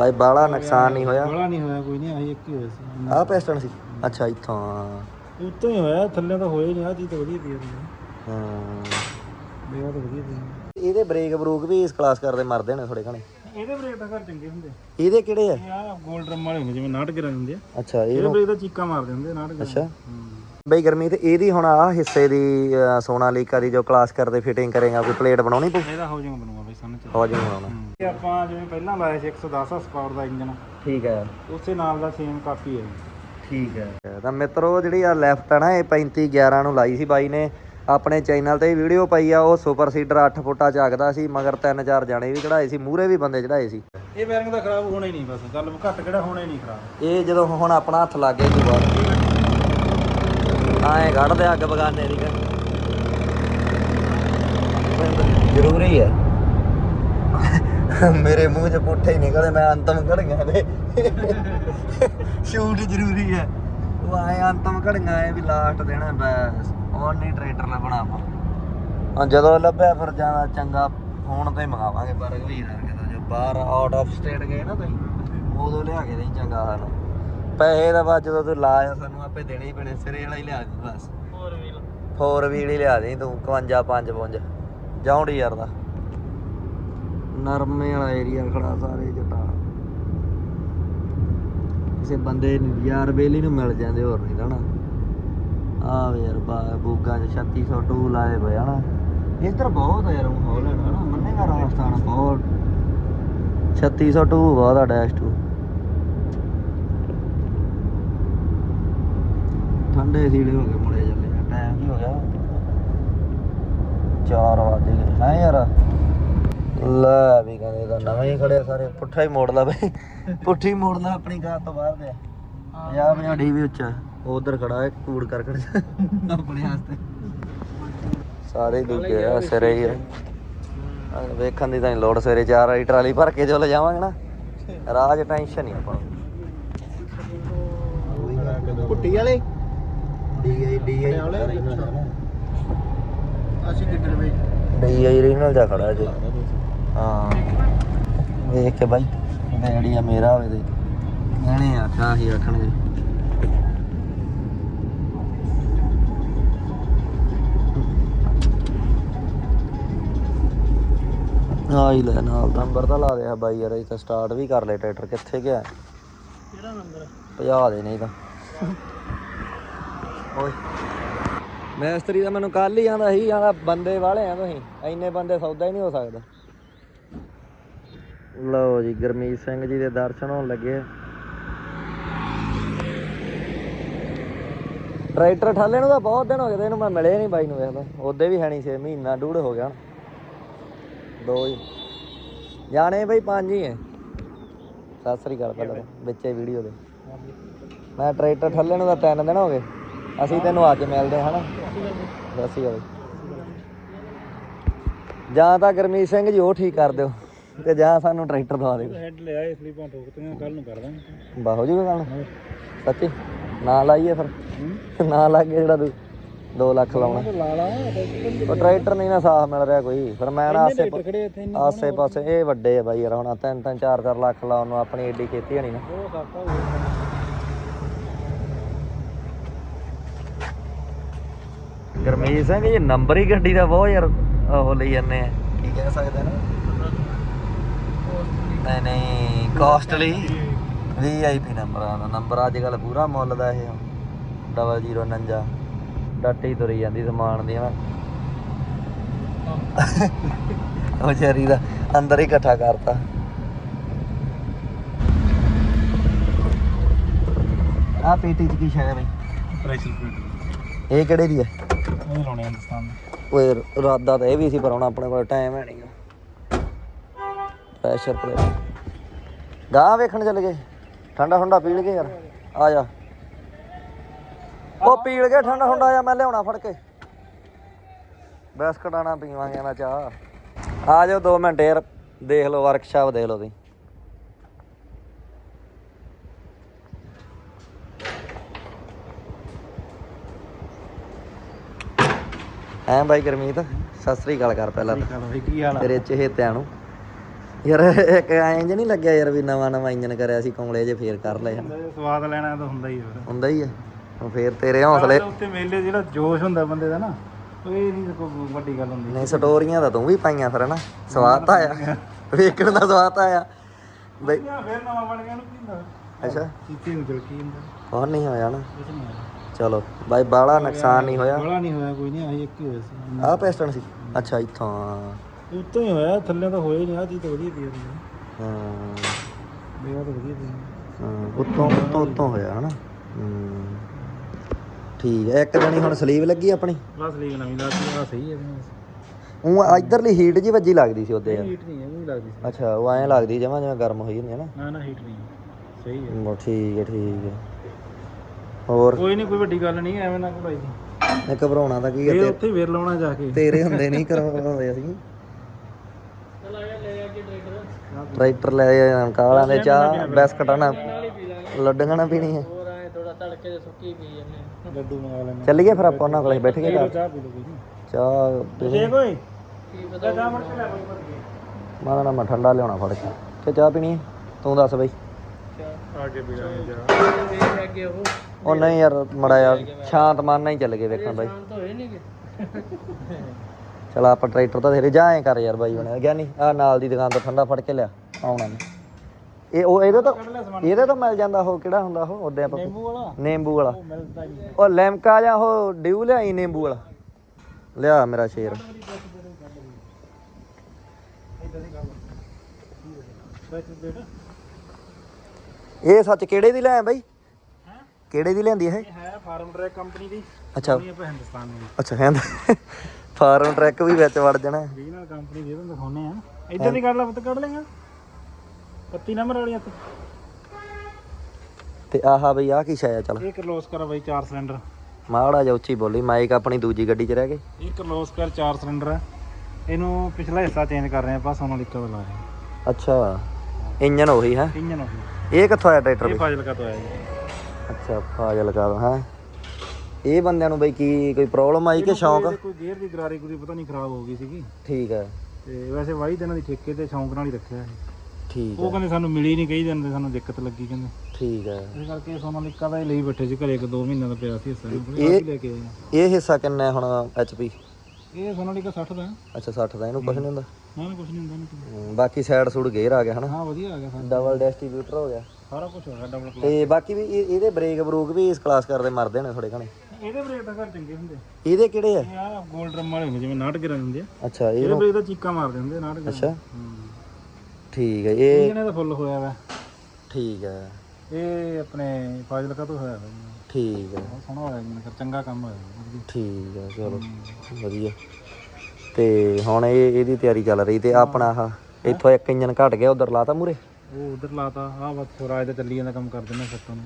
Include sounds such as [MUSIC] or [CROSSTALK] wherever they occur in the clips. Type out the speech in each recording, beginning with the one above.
ਬਾਈ ਬਾਲਾ ਨੁਕਸਾਨ ਨਹੀਂ ਹੋਇਆ? ਬੜਾ ਨਹੀਂ ਹੋਇਆ ਕੋਈ ਨਹੀਂ ਆਹੀ ਇੱਕ ਹੀ ਹੋਇਆ ਸੀ। ਆਹ ਪਿਸਟਨ ਸੀ? ਅੱਛਾ ਇੱਥੋਂ ਉੱਤੋਂ ਹੀ ਹੋਇਆ ਥੱਲੇ ਤਾਂ ਹੋਇਆ ਹੀ ਨਹੀਂ ਆ ਚੀਜ਼ ਤਾਂ ਵਧੀਆ ਪਈ ਹਾਂ। ਮੇਰਾ ਤਾਂ ਵਧੀਆ ਪਈ ਇਹਦੇ ਬ੍ਰੇਕ ਬਰੂਕ ਵੀ ਇਸ ਕਲਾਸ ਕਰਦੇ ਮਰਦੇ ਨੇ ਥੋੜੇ ਘਣੇ? ਇਹਦੇ ਬ੍ਰੇਕ ਤਾਂ ਘਰ ਚੰਗੇ ਹੁੰਦੇ। ਇਹਦੇ ਕਿਹੜੇ ਆ? ਇਹ ਆ ਗੋਲ ਡਰਮ ਵਾਲੇ ਹੁੰਦੇ ਜਿਵੇਂ ਨਾਟਕ ਰਾਂ ਹੁੰਦੇ ਆ। ਅੱਛਾ ਇਹ ਬ੍ਰੇਕ ਤਾਂ ਚੀਕਾਂ ਮਾਰਦੇ ਹੁੰਦੇ ਨਾਟਕ ਅੱਛਾ। ਬਈ ਗਰਮੀ ਤੇ ਇਹਦੀ ਹੁਣ ਆ ਹਿੱਸੇ ਦੀ ਅਹ, ਸੋਨਾਲੀਕਾ ਦੀ ਜੋ ਕਲਾਸ ਕਰਦੇ ਫਿਟਿੰਗ ਕਰੇਗਾ ਕੋਈ ਪਲੇਟ ਬਣਾਉਣੀ ਪਊ? ਇਹਦਾ ਹੋ ਜਾਊਗਾ ਬਣੂਗਾ ਬਈ ਸਾਨੂੰ ਚ ਹੋ ਜੀ ਬਣਾਉਣਾ ਇਹ ਆਪਾਂ ਜਿਵੇਂ ਪਹਿਲਾਂ ਲਾਇਆ ਸੀ 110 ਸਪਾਵਰ ਦਾ ਇੰਜਨ। ਠੀਕ ਹੈ। ਉਸੇ ਨਾਲ ਦਾ ਸੇਮ ਕਾਪੀ ਹੈ। ਠੀਕ ਹੈ। ਤਾਂ ਮਿੱਤਰੋ ਜਿਹੜੀ ਆ ਲੈਫਟ ਆ ਨਾ ਇਹ 35 11 ਨੂੰ ਲਾਈ ਸੀ ਬਾਈ ਨੇ। ਆਪਣੇ ਚੈਨਲ ਤੇ ਵੀਡੀਓ ਪਾਈ ਆ ਉਹ ਸੁਪਰ ਸੀਡਰ 8 ਫੁੱਟਾ ਚੱਕਦਾ ਸੀ ਮਗਰ ਤਿੰਨ ਚਾਰ ਜਾਣੇ ਵੀ ਚੜਾਏ ਸੀ ਮੂਰੇ ਵੀ ਬੰਦੇ ਚੜਾਏ ਸੀ। ਇਹ ਬੈਰਿੰਗ ਤਾਂ ਖਰਾਬ ਹੋਣਾ ਹੀ ਨਹੀਂ ਬਸ ਗੱਲ ਘੱਟ ਕਿਹੜਾ ਹੋਣਾ ਹੀ ਨਹੀਂ ਖਰਾਬ। ਇਹ ਜਦੋਂ ਹੁਣ ਆਪਣਾ ਹੱਥ ਲੱਗ ਗਿਆ ਜੀ ਬਾਅਦ ਆਏ ਕੱਢਦੇ ਅੱਗ ਬਗਾਨੇ ਦੀ। ਜ਼ਰੂਰੀ ਹੈ। ਮੇਰੇ ਮੂੰਹ 'ਚ ਪੁੱਠੇ ਹੀ ਨਿਕਲੇ ਮੈਂ ਅੰਤਮ ਘੜੀਆਂ ਦੇ ਸ਼ੂਟ ਜ਼ਰੂਰੀ ਹੈ। ਉਹ ਆਏ ਅੰਤਮ ਘੜੀਆਂ ਆਏ ਵੀ ਲਾਸਟ ਦੇਣਾ ਬਸ। ਉਹ ਨਹੀਂ ਟਰੈਕਟਰ ਲੱਭਣਾ ਆਪਾਂ ਹਾਂ ਜਦੋਂ ਲੱਭਿਆ ਫਿਰ ਜ਼ਿਆਦਾ ਚੰਗਾ ਫੋਨ ਤੇ ਮੰਗਾਵਾਂਗੇ ਪਰ ਵੀਰ ਦਾ ਜੋ ਬਾਹਰ ਆਊਟ ਆਫ ਸਟੇਟ ਗਏ ਨਾ ਤੁਸੀਂ ਉਦੋਂ ਲਿਆ ਕੇ ਦੇਈ ਚੰਗਾ ਸਾਨੂੰ ਪੈਸੇ ਦਾ ਬਾਅਦ ਜਦੋਂ ਤੂੰ ਲਾਇਆ ਸਾਨੂੰ ਆਪੇ ਦੇਣੇ ਹੀ ਪੈਣੇ ਸਿਰੇ ਵਾਲਾ ਹੀ ਲਿਆ ਦੇ ਬਸ। ਹੋਰ ਵੀ ਫੋਰ ਵੀਲ ਹੀ ਲਿਆ ਦੇ ਤੂੰ 51 5 5 ਜੌਂਡੀ ਯਾਰ ਦਾ। ਨਰਮੇ ਵਾਲਾ ਏਰੀਆ ਖੜਾ ਸਾਰੇ ਜੱਟਾਂ ਕਿਸੇ ਬੰਦੇ ਨੂੰ ਯਾਰ ਬੇਲੀ ਨੂੰ ਮਿਲ ਜਾਂਦੇ, ਹੋਰ ਨਹੀਂ ਤਾਂ ਆ ਯਾਰ ਬਾ- ਬੂਗਾ ਚ 3600 ਟੂਲ ਆਏ ਹੋਏ ਹਨਾ ਇੱਧਰ ਬਹੁਤ ਆ ਯਾਰ ਹਾਲੈਂਡ ਹਨਾ ਮੰਨੇਗਾ ਰਾਜਸਥਾਨ ਬਹੁਤ। 3600 ਟੂ ਬਹੁਤ ਆ ਡੈਸ਼ ਟੂ ਠੰਡੇ ਸੀੜੇ ਹੋ ਗਏ ਮੁੜੇ ਚੱਲੇ ਟਾਈਮ ਕੀ ਹੋ ਗਿਆ। 4 ਵਜੇ ਹੈ ਯਾਰ? ਲੈ ਵੀ ਕਹਿੰਦੇ ਤਾਂ ਨਵੇਂ ਹੀ ਖੜੇ ਸਾਰੇ। ਪੁੱਠਾ ਹੀ ਮੋੜ ਲਾ ਬਈ। ਪੁੱਠੀ ਮੋੜ ਲਾ ਆਪਣੀ ਕਾਰ ਤੋਂ ਬਾਹਰ ਦੇ। 50 50 ਡੀ ਵੀ ਉੱਚਾ। ਉਧਰ ਖੜਾ ਹੈ ਕੂੜ ਕਰਕੜ ਆਪਣੇ ਵਾਸਤੇ। ਸਾਰੇ ਦੂਜੇ ਆ ਸਿਰੇ ਹੀ ਆ। ਵੇਖਣ ਦੀ ਤਾਂ ਨੀ ਲੋੜ ਸਵੇਰੇ ਚਾਰ ਵਾਲੀ ਟਰਾਲੀ ਭਰ ਕੇ ਜੋ ਲੈ ਜਾਵਾਂਗੇ ਨਾ। ਰਾਜ ਟੈਨਸ਼ਨ ਨਹੀਂ ਆਪਾਂ ਪੁੱਟੀ ਵਾਲੇ? ਡੀਆਈ ਡੀਆਈ ਅਸੀਂ ਕਿੱਧਰ ਵੇ? ਡੀਆਈ ਰੀਨਲ ਜਾ ਖੜਾ ਜੇ। ਹਾਂ। ਵੇਖ ਕੇ ਬਾਈ ਡੈਡੀ ਆ ਮੇਰਾ ਹੋਵੇ ਤੇ ਗਹਿਣੇ ਆਖਾ ਹੀ ਆਖਣਗੇ ਆ ਹੀ ਲੈ ਨਾਲ ਨੰਬਰ ਤਾਂ ਲਾ ਦਿਆ ਬਾਈ ਯਾਰ ਇਹ ਤਾਂ ਸਟਾਰਟ ਵੀ ਕਰ ਲੈ ਟਰੈਕਟਰ ਕਿੱਥੇ ਗਿਆ? ਕਿਹੜਾ ਨੰਬਰ ਭਜਾ ਦੇ ਨਹੀਂ ਤਾਂ। ਓਏ। ਮੈਸਤਰੀ ਦਾ ਮੈਨੂੰ ਕੱਲ ਹੀ ਆਂਦਾ ਸੀ ਆਂਦਾ ਬੰਦੇ ਵਾਲੇ ਆ ਤੁਸੀਂ ਇੰਨੇ ਬੰਦੇ ਸੌਦਾ ਹੀ ਨਹੀਂ ਹੋ ਸਕਦਾ। ਲਓ ਜੀ, ਗਰਮੀਤ ਸਿੰਘ ਜੀ ਦੇ ਦਰਸ਼ਨ ਹੋਣ ਲੱਗੇ ਟਰੈਕਟਰ ਠਾਲੇ ਨੂੰ ਤਾਂ ਬਹੁਤ ਦਿਨ ਹੋ ਗਏ ਤੇ ਇਹਨੂੰ ਮੈਂ ਮਿਲੇ ਨਹੀਂ ਬਾਈ ਨੂੰ ਵੇਖਦਾ ਉਹਦੇ ਵੀ ਹੈ ਨਹੀਂ 6 ਮਹੀਨਾ ਡੂੜ ਹੋ ਗਿਆ ਦੋ ਹੀ ਜਾਣੇ ਬਈ, ਪੰਜ ਹੀ ਐ ਸਤਿ ਸ੍ਰੀ ਅਕਾਲ ਪਹਿਲਾਂ ਵਿੱਚੇ ਵੀਡੀਓ ਦੇ। ਮੈਂ ਟਰੈਕਟਰ ਠੱਲੇ ਨੂੰ ਤਾਂ ਤਿੰਨ ਦਿਨ ਹੋ ਗਏ। ਅਸੀਂ ਤੈਨੂੰ ਅੱਜ ਮਿਲਦੇ ਹਾਂ ਹਨਾ? ਦੱਸੀ ਜਾਵੇ ਜਾਂ ਤਾਂ ਗਰਮੀਤ ਸਿੰਘ ਜੀ, ਉਹ ਠੀਕ ਕਰ ਦਿਓ। ਤੇ ਜਾਂ ਸਾਨੂੰ ਟਰੈਕਟਰ ਦਵਾ ਦਿਓ ਹੈਡ ਲਿਆ ਇਸ ਲਈ ਭਾਂ ਠੋਕਤੀਆਂ ਕੱਲ ਨੂੰ ਕਰ ਦਾਂਗੇ। ਬਾਹੋ ਜੂਗਾ ਗੱਲ? ਸੱਚੀ? ਨਾ ਲਾਈਏ ਫਿਰ? ਨਾ ਲੱਗੇ ਜਿਹੜਾ ਤੂੰ 2 ਲੱਖ ਲਾਉਣਾ। ਲਾ ਲਾ ਉਹ ਟਰੈਕਟਰ ਨਹੀਂ ਨਾ ਸਾਫ਼ ਮਿਲ ਰਿਹਾ ਕੋਈ। ਫਿਰ ਮੈਂ ਨਾ ਆਸੇ ਆਸੇ ਪਾਸੇ ਇਹ ਵੱਡੇ ਆ ਬਾਈ ਯਾਰ ਹੁਣ ਤਿੰਨ ਤਿੰਨ ਚਾਰ ਚਾਰ ਲੱਖ ਲਾਉਣ ਨੂੰ ਆਪਣੀ ਏਡੀ ਖੇਤੀ ਹਣੀ ਨਾ। ਹੋ ਗਰਮੀਤ ਸਿੰਘ ਜੀ ਨੰਬਰ ਹੀ ਗੱਡੀ ਦਾ ਬਹੁਤ ਯਾਰ ਉਹ ਲਈ ਜਾਂਦੇ ਆ। ਕੀ ਕਹਿ ਸਕਦੇ ਨਾ? ਨਹੀਂ ਨਹੀਂ ਕਾਸਟਲੀ ਵੀਆਈਪੀ ਨੰਬਰ ਆ ਨੰਬਰ ਅੱਜ ਕੱਲ ਪੂਰਾ ਮੁੱਲ ਦਾ ਇਹ। 0049 ਡੱਟੀ ਤੁਰੀ ਜਾਂਦੀ ਸਮਾਨ ਦੀ ਨਾ ਉਹ ਚਰੀ ਦਾ ਅੰਦਰ ਹੀ ਇਕੱਠਾ ਕਰਤਾ। ਆ ਪੇਟੀ ਚ ਕੀ ਸ਼ਾਇਦ ਬਈ? ਪ੍ਰੈਸ਼ਰ ਪਲੇਟ ਇਹ ਕਿਹੜੇ ਦੀ ਹੈ ਉਹ ਲਾਉਣੇ ਹਿੰਦੁਸਤਾਨ ਦੇ। ਓਏ ਇਰਾਦਾ ਤਾਂ ਇਹ ਵੀ ਸੀ ਪਰ ਹੁਣ ਆਪਣੇ ਕੋਲ ਟਾਈਮ ਹੈ ਨਹੀਂਗਾ ਪ੍ਰੈਸ਼ਰ ਪਲੇਟ ਗਾਂ ਵੇਖਣ ਚੱਲ ਗਏ। ਠੰਡਾ ਠੰਡਾ ਪੀਲ ਕੇ ਯਾਰ। ਆ ਜਾ। ਉਹ ਪੀਲ ਕੇ ਠੰਡਾ ਠੰਡਾ ਆ ਮੈਂ ਲਿਆਉਣਾ ਫੜ ਕੇ। ਬਿਸਕਟ ਆਣਾ ਪੀਵਾਂਗੇ ਮੈਂ ਚਾਹ। ਆ ਜਾਓ 2 ਮਿੰਟ ਯਾਰ। ਦੇਖ ਲਓ ਵਰਕਸ਼ਾਪ ਦੇਖ ਲਓ ਤੁਸੀਂ। ਐਂ ਬਾਈ ਗਰਮੀਤ ਸਤਿ ਸ੍ਰੀ ਅਕਾਲ ਕਰ ਪਹਿਲਾਂ ਤਾਂ। ਚਲੋ ਇਹ ਕੀ ਹਾਲ ਆ? ਤੇਰੇ ਚਹੇਤਿਆਂ ਨੂੰ। ਯਾਰ ਇੱਕ ਐਂ ਜਿਹਾ ਨਹੀਂ ਲੱਗਿਆ ਯਾਰ ਵੀ ਨਵਾਂ ਨਵਾਂ ਇੰਜਨ ਕਰਿਆ ਸੀ ਕਮਲੇ ਜੇ ਫੇਰ ਕਰ ਹਨਾ ਸਵਾਦ ਲੈਣਾ ਤਾਂ ਹੁੰਦਾ ਹੀ ਹੈ ਫਿਰ। ਹੁੰਦਾ ਹੀ ਆ। ਹੁਣ ਫੇਰ ਤੇਰੇ ਹੌਸਲੇ ਉੱਤੇ ਮੇਲੇ ਜਿਹੜਾ ਜੋਸ਼ ਹੁੰਦਾ ਬੰਦੇ ਦਾ ਨਾ ਉਹ ਇਹ ਨਹੀਂ ਕੋਈ ਵੱਡੀ ਗੱਲ ਹੁੰਦੀ। ਨਹੀਂ ਸਟੋਰੀਆਂ ਤਾਂ ਤੂੰ ਵੀ ਪਾਈਆਂ ਫਿਰ ਹਨਾ? ਸਵਾਦ ਤਾਂ ਆਇਆ। ਵੇਖਣ ਦਾ ਸਵਾਦ ਤਾਂ ਆਇਆ। ਬਈ ਫਿਰ ਨਵਾਂ ਬਣ ਗਿਆ ਨੂੰ ਕੀ ਹੁੰਦਾ? ਅੱਛਾ। ਚੀਤੀ ਨੂੰ ਚਲ ਕੀ ਹੁੰਦਾ ਕੌਣ ਨਹੀਂ ਹੋਇਆ ਨਾ। ਚਲੋ ਬਾਈ ਬਾਲਾ ਨੁਕਸਾਨ ਨਹੀਂ ਹੋਇਆ। ਬੜਾ ਨਹੀਂ ਹੋਇਆ ਕੋਈ ਨਹੀਂ ਆਹੀ ਇੱਕ ਹੀ ਹੋਇਆ ਸੀ। ਆਹ ਪੈਸਟਨ ਸੀ। ਅੱਛਾ ਇੱਥੋਂ ਉੱਤੋਂ ਹੀ ਹੋਇਆ ਥੱਲੇ ਤਾਂ ਹੋਇਆ ਹੀ ਨਹੀਂ ਆ ਚੀਜ਼ ਤਾਂ ਵਧੀਆ ਪਈ ਹੁੰਦੀ ਹਾਂ। ਮੇਰਾ ਤਾਂ ਵਧੀਆ ਪਈ ਹਾਂ, ਉੱਤੋਂ ਉੱਤੋਂ ਉੱਤੋਂ ਹੋਇਆ ਹਨਾ? ਹੂੰ। ਠੀਕ ਹੈ ਇੱਕ ਜਣੀ ਹੁਣ ਸਲੀਵ ਲੱਗੀ ਆਪਣੀ? ਬਸ ਲੀਕ ਨਵੀਂ ਲਾਤੀ ਆ ਸਹੀ ਹੈ ਉਹ ਇਧਰਲੀ ਹੀਟ ਜੀ ਵੱਜੀ ਲੱਗਦੀ ਸੀ ਉਹਦੇ। ਯਾਰ ਹੀਟ ਨਹੀਂ ਹੈ ਲੱਗਦੀ ਸੀ। ਅੱਛਾ ਉਹ ਐਂ ਲੱਗਦੀ ਜਮਾ ਜਿਵੇਂ ਗਰਮ ਹੋਈ ਹੁੰਦੀ ਹੈ ਨਾ। ਨਾ ਨਾ ਹੀਟ ਨਹੀਂ। ਹੈ। ਸਹੀ ਹੈ। ਬਸ ਠੀਕ ਹੈ ਠੀਕ ਹੈ। ਹੋਰ? ਕੋਈ ਨਹੀਂ ਕੋਈ ਵੱਡੀ ਗੱਲ ਨਹੀਂ ਐਵੇਂ ਨਾ ਘਬਰਾਈ ਜੀ ਇਹ ਘਬਰਾਉਣਾ ਤਾਂ ਕੀ ਹੈ ਇਹ ਤੇ- ਉੱਥੇ ਹੀ ਵੇਰ ਲਾਉਣਾ ਜਾ ਕੇ। ਤੇਰੇ ਹੁੰਦੇ ਨਹੀਂ ਕਰਵਾਉਂਦੇ ਅਸੀਂ। ਟਰੈਕਟਰ ਲੈ ਜਾਣ ਕਾਲਾਂ ਦੇ ਚਾਹ ਬਿਸਕਟਾਂ ਨਾਲ ਲੱਡੂਆਂ ਨਾਲ ਪੀਣੀ ਹੈ ਲੱਡੂ ਮੰਗਾ ਲੈਣੇ ਚੱਲੀਏ ਫਿਰ ਆਪਾਂ ਉਹਨਾਂ ਕੋਲੇ ਬੈਠ ਕੇ ਚਾਹ ਪੀ ਲਓ ਚਾਹ ਜੇ ਕੋਈ? ਮੜ ਕੇ ਲੈ ਕੋਈ ਕੇ। ਨਾ ਮੈਂ ਠੰਡਾ ਲਿਆਉਣਾ ਫੜ ਕੇ। ਤੇ ਚਾਹ ਪੀਣੀ? ਤੂੰ ਦੱਸ ਬਈ। ਆਗੇ ਪੀ ਲਾਂਗੇ ਜਾ ਉਹ। ਨਹੀਂ ਯਾਰ ਮੜਾ ਯਾਰ ਸ਼ਾਂਤ ਮਨ ਨਾਲ ਹੀ ਚੱਲ ਗਏ ਵੇਖਣ ਬਾਈ। ਚਲ ਆਪਾਂ ਟਰੈਕਟਰ ਤਾਂ ਤੇਰੇ ਜਾਏ ਕਰ ਯਾਰ ਬਾਈ ਬਣਿਆ ਗਿਆ ਨਹੀਂ ਆ ਨਾਲ ਦੀ ਦੁਕਾਨ ਤੋਂ ਠੰਡਾ ਫੜ ਕੇ ਲਿਆ ਆਉਣਾ ਨੀ। ਇਹ ਉਹ ਇਹਦੇ ਤੋਂ ਇਹਦੇ ਤੋਂ ਮਿਲ ਜਾਂਦਾ ਉਹ ਕਿਹੜਾ ਹੁੰਦਾ ਉਹ? ਉਹਦੇ ਆਪਾਂ ਨਿੰਬੂ ਵਾਲਾ? ਨਿੰਬੂ ਵਾਲਾ। ਉਹ ਨਹੀਂ ਲੈਮਕਾ ਜਾਂ ਉਹ ਡਿਊ ਲਿਆਈ ਨਿੰਬੂ ਵਾਲਾ। ਲਿਆ ਮੇਰਾ ਸ਼ੇਰ। ਦੀ ਇਹ ਸੱਚ ਕਿਹੜੇ ਦੀ ਲਿਆਇਆ ਬਾਈ? ਕਿਹੜੇ ਦੀ ਲਿਆਂਦੀ ਇਹ? ਇਹ ਹੈ ਫਾਰਮ ਟਰੈਕ ਕੰਪਨੀ ਦੀ। ਅੱਛਾ। ਹਿੰਦੁਸਤਾਨ ਨੂੰ ਅੱਛਾ ਕਹਿੰਦਾ ਫਾਰਮ ਟਰੈਕ ਵੀ ਵਿੱਚ ਵੜ ਜਾਣਾ। ਰੀਜਨਲ ਕੰਪਨੀ ਦੇ ਤੁਹਾਨੂੰ ਦਿਖਾਉਨੇ ਆ ਇਦਾਂ ਦੀ ਗੱਲ ਆ ਪੁੱਤ ਕੱਢ ਲੇਗਾ 31 ਨੰਬਰ ਵਾਲੀ ਹੱਥ। ਤੇ ਆਹਾ ਬਈ ਆ ਕੀ ਸ਼ਾਇਆ ਚੱਲ। ਇਹ ਕਰਲੋਸਕਰ ਆ ਬਾਈ 4 ਸਿਲੰਡਰ ਮਾੜਾ ਜਿਹਾ ਉੱਚੀ ਬੋਲੀ ਮਾਈਕ ਆਪਣੀ ਦੂਜੀ ਗੱਡੀ 'ਚ ਰਹਿ ਗਏ ਇਹ ਕਰਲੋਸਕਰ 4 ਸਿਲੰਡਰ ਹੈ ਇਹਨੂੰ ਪਿਛਲਾ ਹਿੱਸਾ ਚੇਂਜ ਕਰ ਰਹੇ ਆਪਾਂ ਸੋਨਾਲੀਕਾ ਦਾ ਲਾ ਰਹੇ ਹਾਂ। ਅੱਛਾ ਇੰਜਨ ਉਹੀ ਹੈ। ਇੰਜਨ ਉਹੀ। ਇਹ ਕਿੱਥੋਂ ਆਇਆ ਟਰੈਕਟਰ ਇਹ ਫਾਜ਼ਿਲਕਾ ਤੋਂ ਆਇਆ ਜੀ। ਅੱਛਾ ਫਾਜ਼ਿਲਕਾ ਦਾ ਹੈ। ਇਹ ਬੰਦਿਆਂ ਨੂੰ ਬਈ ਕੀ ਕੋਈ ਪ੍ਰੋਬਲਮ ਆਈ ਕਿ ਸ਼ੌਂਕ? ਕੋਈ ਗੇਅਰ ਦੀ ਗਰਾਰੀ ਗੁਰੀ ਪਤਾ ਨਹੀਂ ਖਰਾਬ ਹੋ ਗਈ ਸੀਗੀ। ਠੀਕ ਹੈ। ਤੇ ਵੈਸੇ ਵਾਹੀ ਤੇ ਇਹਨਾਂ ਦੀ ਠੇਕੇ ਤੇ ਸ਼ੌਂਕ ਨਾਲ ਹੀ ਰੱਖਿਆ ਸੀ ਠੀਕ ਉਹ ਹੈ। ਕਹਿੰਦੇ ਸਾਨੂੰ ਮਿਲੀ ਨਹੀਂ ਕਹੀ ਜਾਂਦੇ ਸਾਨੂੰ ਦਿੱਕਤ ਲੱਗੀ ਕਹਿੰਦੇ। ਠੀਕ ਹੈ। ਇਸ ਕਰਕੇ ਸੋਨਾਲੀਕਾ ਦਾ ਹੀ ਲਈ ਬੈਠੇ ਸੀ ਘਰੇ ਇੱਕ ਦੋ ਮਹੀਨਾ ਦਾ ਪਿਆ ਸੀ ਹਿੱਸਾ ਇਹ ਇਹ- ਲੈ ਕੇ ਆਏ ਹਾਂ। ਇਹ ਹਿੱਸਾ ਕਿੰਨਾ ਹੈ ਹੁਣ ਐਚਪੀ ਇਹ ਸੋਨਾਲੀਕਾ 60 ਦਾ ਹੈ। ਅੱਛਾ 60 ਦਾ ਇਹਨੂੰ ਕੁਝ ਨਹੀਂ ਹੁੰਦਾ? ਨਾ ਨਾ ਕੁਝ ਨਹੀਂ ਹੁੰਦਾ ਇਹਨੂੰ। ਹਮ, ਬਾਕੀ ਸਾਈਡ ਸੂਡ ਗੇਅਰ ਆ ਗਿਆ ਹਨਾ? ਹਾਂ ਵਧੀਆ ਆ ਗਿਆ ਸਾਰਾ। ਡਬਲ ਡਿਸਟ੍ਰੀਬਿਊਟਰ ਹੋ ਗਿਆ। ਸਾਰਾ ਕੁਝ ਹੋ ਗਿਆ ਡਬਲ ਤੇ ਬਾਕੀ ਵੀ ਇਹ- ਇਹਦੇ ਬ੍ਰੇਕ ਬਰੂਕ ਵੀ ਇਸ ਕਲਾਸ ਕਰਦੇ ਮਰਦੇ ਨੇ ਥੋੜੇ ਘਣੇ। ਇਹਦੇ ਬ੍ਰੇਕ ਤਾਂ ਘਰ ਚੰਗੇ ਹੁੰਦੇ ਇਹਦੇ ਕਿਹੜੇ ਆ? ਇਹ ਆ 골ਡ ਡਰਮ ਵਾਲੇ ਹੁੰਦੇ ਜਿਵੇਂ ਨਾਟ ਗਿਰਾਂ ਹੁੰਦੇ ਆ। ਅੱਛਾ ਇਹਦੇ ਇਹ ਬ੍ਰੇਕ ਤਾਂ ਚੀਕਾਂ ਮਾਰਦੇ ਹੁੰਦੇ ਨਾਟ ਗਿਰਾਂ ਅੱਛਾ। ਹੂੰ ਠੀਕ ਹੈ ਇਹ ਇਹਨੇ ਤਾਂ ਫੁੱਲ ਹੋਇਆ ਵਾ। ਠੀਕ ਹੈ ਇਹ ਆਪਣੇ ਫਾਜ਼ਿਲਕਾ ਤੋਂ ਹੋਇਆ ਵਾ। ਠੀਕ ਹੈ ਬਹੁਤ ਸੋਹਣਾ ਹੋਇਆ ਜੀ ਚੰਗਾ ਕੰਮ ਹੋਇਆ। ਠੀਕ ਹੈ ਚਲੋ। ਵਧੀਆ। ਤੇ ਹੁਣ ਇਹ ਇਹਦੀ ਤਿਆਰੀ ਚੱਲ ਰਹੀ ਤੇ ਆਪਣਾ ਆਹ ਇੱਥੋਂ ਇੱਕ ਇੰਜਨ ਘਟ ਗਿਆ ਉਧਰ ਲਾਤਾ ਮੂਰੇ? ਉਹ ਉਧਰ ਲਾਤਾ ਆ ਬਸ ਸਵਰਾਜ ਦਾ ਚੱਲੀ ਜਾਂਦਾ ਕੰਮ ਕਰ ਦਿੰਦਾ ਸੱਟਾਂ ਨੂੰ।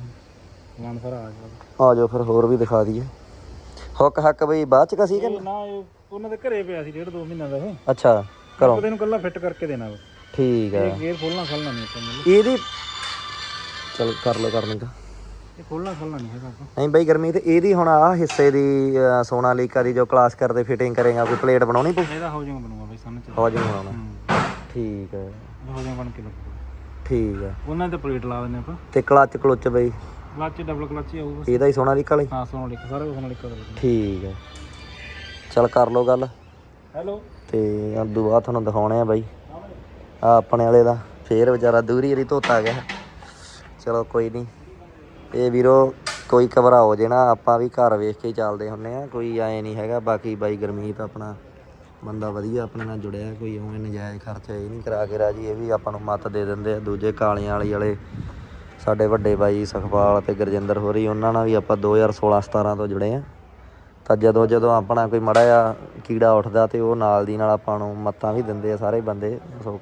ਵਾਨ ਸਾਰਾ ਆ ਗਿਆ। ਆ ਜਾਓ ਫਿਰ ਹੋਰ ਵੀ ਦਿਖਾ ਦਈਏ। ਹੁੱਕ ਹੱਕ ਬਈ ਬਾਅਦ ਚ ਕਸੀ ਕਿ ਇਹ ਨਾ ਇਹ ਉਹਨਾਂ ਦੇ ਘਰੇ ਪਿਆ ਸੀ ਡੇਢ ਦੋ ਮਹੀਨਾ ਦਾ ਇਹ। ਅੱਛਾ ਕਰੋ ਉਹਦੇ ਨੂੰ ਕੱਲਾ ਫਿੱਟ ਕਰਕੇ ਦੇਣਾ ਵਾ। ਠੀਕ ਹੈ ਇਹ ਗੇਅਰ ਖੋਲਣਾ ਖੋਲਣਾ ਨਹੀਂ ਆਪਾਂ ਨੂੰ। ਇਹਦੀ ਚਲ ਕਰ ਲਓ ਕਰਨੀ ਤਾਂ ਇਹ ਖੋਲਣਾ ਖੋਲਣਾ ਨਹੀਂ ਹੈਗਾ ਆਪਾਂ। ਨਹੀਂ ਬਈ ਗਰਮੀ ਤੇ ਇਹਦੀ ਹੁਣ ਆ ਹਿੱਸੇ ਦੀ ਅ, ਸੋਨਾਲੀਕਾ ਦੀ ਜੋ ਕਲਾਸ ਕਰਦੇ ਫਿਟਿੰਗ ਕਰੇਗਾ ਕੋਈ ਪਲੇਟ ਬਣਾਉਣੀ ਪਊ? ਇਹਦਾ ਹੋ ਜਾਊਗਾ ਬਣੂਗਾ ਬਈ ਸਾਨੂੰ ਚ ਹੋ ਜਾਊ ਬਣਾਉਣਾ ਠੀਕ ਹੈ ਇਹ ਹੋ ਜਾਊਗਾ ਬਣ ਕੇ ਲੱਗੂਗਾ ਠੀਕ ਹੈ ਉਹਨਾਂ ਤੇ ਪਲੇਟ ਲਾ ਦਿੰਦੇ ਆਪਾਂ। ਤੇ ਕਲੱਚ ਕਲੁੱਚ ਬਈ। ਕਲੱਚ ਡਬਲ ਕਲੱਚ ਹੀ ਆਊਗਾ। ਇਹਦਾ ਹੀ ਸੋਨਾਲੀਕਾ ਵਾਲੀ ਹਾਂ? ਸੋਨਾਲੀਕਾ ਸਾਰਾ ਕੁਝ ਸੋਨਾਲੀਕਾ ਦਾ ਠੀਕ ਹੈ। ਚਲ ਕਰ ਲਓ ਗੱਲ। ਹੈਲੋ ਤੇ ਅੱਦੂ ਬਾਅਦ ਤੁਹਾਨੂੰ ਦਿਖਾਉਣੇ ਆ ਬਾਈ। ਆ ਆਪਣੇ ਵਾਲੇ ਦਾ ਫੇਰ ਵਿਚਾਰਾ ਦੂਰੀ ਵਾਲੀ ਧੋਤਾ ਗਿਆ। ਚਲੋ ਕੋਈ ਨਹੀਂ। ਇਹ ਵੀਰੋ ਕੋਈ ਘਬਰਾਓ ਜੇ ਨਾ ਆਪਾਂ ਵੀ ਘਰ ਵੇਖ ਕੇ ਚੱਲਦੇ ਹੁੰਨੇ ਆ। ਕੋਈ ਐ ਨਹੀਂ ਹੈਗਾ ਬਾਕੀ ਬਾਈ ਗਰਮੀਤ ਆਪਣਾ ਬੰਦਾ ਵਧੀਆ ਆਪਣੇ ਨਾਲ ਜੁੜਿਆ। ਕੋਈ ਉਵੇਂ ਨਜਾਇਜ਼ ਖਰਚਾ ਇਹ ਨਹੀਂ ਕਰਾ ਕੇ ਰਾਜੀ ਇਹ ਵੀ ਆਪਾਂ ਨੂੰ ਮੱਤ ਦੇ ਦਿੰਦੇ ਆ। ਦੂਜੇ ਕਾਲੀਆਂ ਵਾਲੀ ਵਾਲੇ ਸਾਡੇ ਵੱਡੇ ਬਾਈ ਸੁਖਪਾਲ ਤੇ ਗੁਰਜਿੰਦਰ ਹੋਰੀ, ਉਹਨਾਂ ਨਾਲ ਵੀ ਆਪਾਂ 2016 17 ਤੋਂ ਜੁੜੇ ਆ ਤਾਂ ਜਦੋਂ ਜਦੋਂ ਆਪਣਾ ਕੋਈ ਮੜਾ ਆ ਕੀੜਾ ਉੱਠਦਾ ਤੇ ਉਹ ਨਾਲ ਦੀ ਨਾਲ ਆਪਾਂ ਨੂੰ ਮੱਤਾਂ ਵੀ ਦਿੰਦੇ ਆ ਸਾਰੇ ਬੰਦੇ। ਸੋ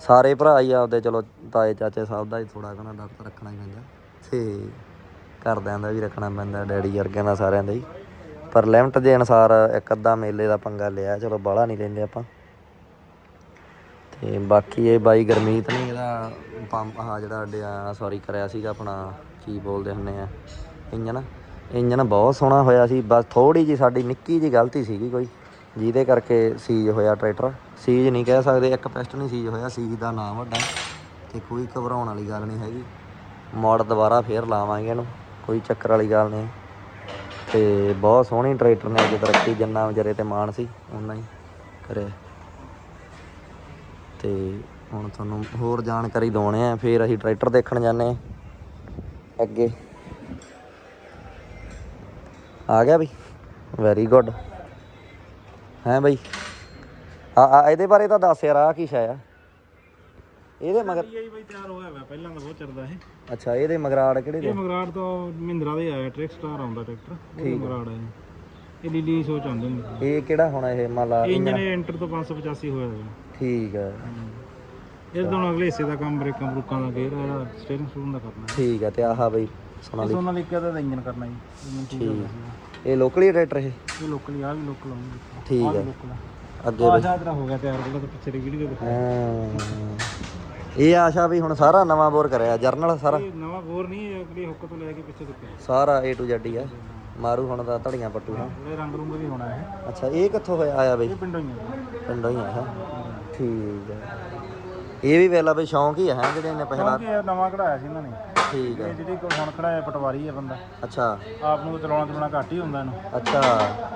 ਸਾਰੇ ਭਰਾ ਹੀ ਆਪਦੇ, ਚਲੋ ਤਾਏ, ਚਾਚੇ ਸਭ ਦਾ ਹੀ ਥੋੜਾ ਘਣਾ ਦਰਦ ਰੱਖਣਾ ਹੀ ਪੈਂਦਾ। ਤੇ ਘਰਦਿਆਂ ਦਾ ਵੀ ਰੱਖਣਾ ਪੈਂਦਾ, ਡੈਡੀ ਵਰਗਿਆਂ ਦਾ ਸਾਰਿਆਂ ਦਾ ਹੀ। ਪਰ ਲਿਮਟ ਦੇ ਅਨਸਾਰ ਇੱਕ ਅੱਧਾ ਮੇਲੇ ਦਾ ਪੰਗਾ ਲਿਆ, ਚਲੋ ਬਾਹਲਾ ਨਹੀਂ ਲੈਂਦੇ ਆਪਾਂ। ਤੇ ਬਾਕੀ ਇਹ ਬਾਈ ਗਰਮੀਤ ਨੇ ਇਹਦਾ ਪੰਪ, ਆਹ ਜਿਹੜਾ ਸੌਰੀ ਕਰਿਆ ਸੀਗਾ ਆਪਣਾ, ਕੀ ਬੋਲਦੇ ਹੁੰਨੇ ਆ ਇੰਜਨ ਇੰਜਨ ਬਹੁਤ ਸੋਹਣਾ ਹੋਇਆ ਸੀ, ਬਸ ਥੋੜੀ ਜੀ ਸਾਡੀ ਨਿੱਕੀ ਜੀ ਗਲਤੀ ਸੀਗੀ ਕੋਈ, ਜਿਹਦੇ ਕਰਕੇ ਸੀਜ ਹੋਇਆ ਟਰੈਕਟਰ, ਸੀਜ ਨਹੀਂ ਕਹਿ ਸਕਦੇ, ਇੱਕ ਪਿਸਟਨ ਹੀ ਸੀਜ ਹੋਇਆ, ਸੀਜ ਦਾ ਨਾਮ ਵੱਡਾ, ਤੇ ਕੋਈ ਘਬਰਾਉਣ ਵਾਲੀ ਗੱਲ ਨਹੀਂ ਹੈਗੀ, ਮੋੜ ਦੁਬਾਰਾ ਫੇਰ ਲਾਵਾਂਗੇ ਇਹਨੂੰ, ਕੋਈ ਚੱਕਰ ਵਾਲੀ ਗੱਲ ਨਹੀਂ, ਤੇ ਬਹੁਤ ਸੋਹਣੀ ਟਰੈਕਟਰ ਨੇ ਅੱਜ ਤਰੱਕੀ, ਜਿੰਨਾ ਵਿਚਾਰੇ ਤੇ ਮਾਣ ਸੀ ਉਨਾ ਹੀ ਕਰਿਆ। ਤੇ ਹੁਣ ਤੁਹਾਨੂੰ ਹੋਰ ਜਾਣਕਾਰੀ ਦਵਾਉਣੇ ਆ। ਫੇਰ ਅਸੀਂ ਟਰੈਕਟਰ ਦੇਖਣ ਜਾਂਦੇ ਆ। ਅੱਗੇ। ਆ ਗਿਆ ਬਈ। ਵੈਰੀ ਗੁੱਡ ਹੈ ਬਈ। ਆ ਆ ਇਹਦੇ ਬਾਰੇ ਤਾਂ ਦੱਸ ਯਾਰ ਆ ਕੀ ਸ਼ਾਇਆ ਇਹਦੇ ਮਗਰ ਇਹ ਬਈ ਤਿਆਰ ਹੋਇਆ ਵਾ ਪਹਿਲਾਂ ਤਾਂ ਬਹੁਤ ਚੱਲਦਾ ਇਹ। ਅੱਛਾ ਇਹਦੇ ਮਗਰਾੜ ਕਿਹੜੇ ਦੇ? ਇਹ ਮਗਰਾੜ ਤੋਂ ਮਹਿੰਦਰਾ ਦੇ ਆਇਆ ਟ੍ਰੈਕ ਸਟਾਰ ਆਉਂਦਾ ਟਰੈਕਟਰ। ਉਹ ਮਗਰਾੜ ਹੈ ਇਹ ਲੀਲੀ ਸੋਚ ਆਉਂਦੇ ਨੇ। ਇਹ ਕਿਹੜਾ ਹੋਣਾ ਇਹ? ਮੰਨ ਲਾ ਇਹ ਇੰਜਨ ਐਂਟਰ ਤੋਂ 585 ਹੋਇਆ ਹੈ ਠੀਕ ਹੈ ਇਹ ਤਾਂ ਅਗਲੇ ਹਿੱਸੇ ਦਾ ਕੰਮ ਬ੍ਰੇਕਾਂ ਬਰੂਕਾਂ ਦਾ ਗੇਅਰ ਇਹਦਾ ਸਟੀਅਰਿੰਗ ਸਟੂਨ ਦਾ ਕਰਨਾ। ਠੀਕ ਹੈ ਤੇ ਆਹ ਬਈ ਸੋਨਾਲੀ। ਸੋਨਾ ਲਿਖਿਆ ਤਾਂ ਇੰਜਨ ਕਰਨਾ ਜੀ। ਠੀਕ ਹੈ ਇਹ ਲੋਕਲੀ ਟਰੈਕਟਰ ਇਹ? ਇਹ ਲੋਕਲ ਆ ਵੀ ਲੋਕਲ ਆਉਂਦੀ ਠੀਕ ਹੈ ਅੱਗੇ ਆ ਸ਼ਾਇਦ ਹੋ ਗਿਆ ਤਿਆਰ ਜਿਹੜਾ ਤਾਂ ਪਿੱਛੇ ਦੀ ਵੀਡੀਓ ਹਾਂ। ਇਹ ਆਸ਼ਾ ਵੀ ਹੁਣ ਸਾਰਾ ਨਵਾਂ ਬੋਰ ਕਰਿਆ ਜਰਨਲ ਸਾਰਾ। ਇਹ ਨਵਾਂ ਬੋਰ ਨਹੀਂ ਇਹ ਅਗਲੀ ਹੁੱਕ ਤੋਂ ਲੈ ਕੇ ਪਿੱਛੇ ਤੱਕ ਸਾਰਾ A to Z ਹੀ ਆ। ਮਾਰੂ ਹੁਣ ਦਾ ਧੜੀਆਂ ਪੱਟੂ। ਹਾਂ ਇਹ ਰੰਗ ਰੁੰਗ ਵੀ ਹੋਣਾ ਹੈ ਅੱਛਾ ਇਹ ਕਿੱਥੋਂ ਹੋਇਆ ਆਇਆ ਬਈ? ਇਹ ਪਿੰਡੋਂ ਹੀ ਹੈ ਪਿੰਡੋਂ ਹੀ ਆਇਆ ਠੀਕ ਹੈ। ਇਹ ਵੀ ਵੇਲਾ ਬਈ ਸ਼ੌਂਕ ਹੀ ਹੈ ਜਿਹੜੇ ਨੇ ਪਹਿਲਾਂ ਕਿਉਂਕਿ ਇਹ ਨਵਾਂ ਕਢਾਇਆ ਸੀ ਇਹਨਾਂ ਨੇ। ਠੀਕ ਹੈ। ਇਹ ਜਿਹੜੀ ਕੋਲ ਹੁਣ ਖੜਾਇਆ ਪਟਵਾਰੀ ਹੈ ਬੰਦਾ। ਅੱਛਾ। ਆਪ ਨੂੰ ਚਲਾਉਣਾ ਚਲਾਉਣਾ ਘੱਟ ਹੀ ਹੁੰਦਾ ਇਹਨੂੰ। ਅੱਛਾ